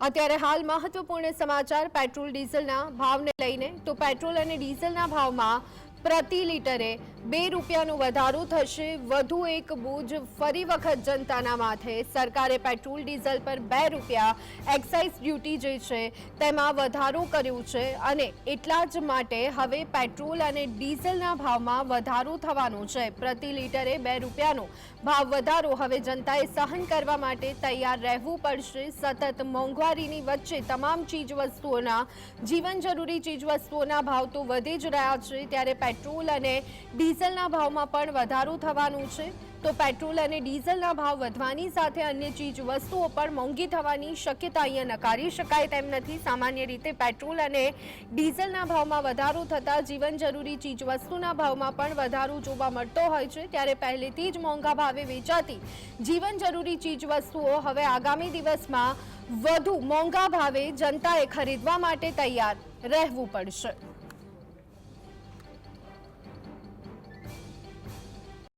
અત્યારે હાલ મહત્વપૂર્ણ સમાચાર પેટ્રોલ ડીઝલના ભાવને લઈને. તો પેટ્રોલ અને ડીઝલના ભાવમાં પ્રતિ લીટરે બે રૂપિયાનો વધારો થશે, વધુ એક બોજ ફરી વખત જનતાના માથે. સરકારે પેટ્રોલ, ડીઝલ પર બે રૂપિયા એક્સાઇઝ ડ્યુટી જે છે, તેમાં વધારો કર્યો છે અને એટલા જ માટે હવે પેટ્રોલ અને ડીઝલના ભાવમાં વધારો થવાનો છે. પ્રતિ લીટરે બે રૂપિયાનો ભાવ વધારો હવે જનતાએ સહન કરવા માટે તૈયાર રહેવું પડશે. સતત મોંઘવારીની વચ્ચે તમામ ચીજ વસ્તુઓના જીવન જરૂરી ચીજ વસ્તુઓના ભાવ તો વધી જ રહ્યા છે. ત્યારે પેટ્રોલ અને ડીઝલના ભાવમાં પણ વધારો થવાનું છે. તો પેટ્રોલ અને ડીઝલના ભાવ વધવાની સાથે અન્ય ચીજ વસ્તુઓ પણ મોંઘી થવાની શક્યતા અહીંયા નકારી શકાય તેમ નથી. સામાન્ય રીતે પેટ્રોલ અને ડીઝલના ભાવમાં વધારો થતાં જીવન જરૂરી ચીજ વસ્તુના ભાવમાં પણ વધારો જોવા મળતો હોય છે. ત્યારે પહેલેથી જ મોંઘા ભાવે વેચાતી જીવન જરૂરી ચીજ વસ્તુઓ હવે આગામી દિવસમાં વધુ મોંઘા ભાવે જનતાએ ખરીદવા માટે તૈયાર રહેવું પડશે.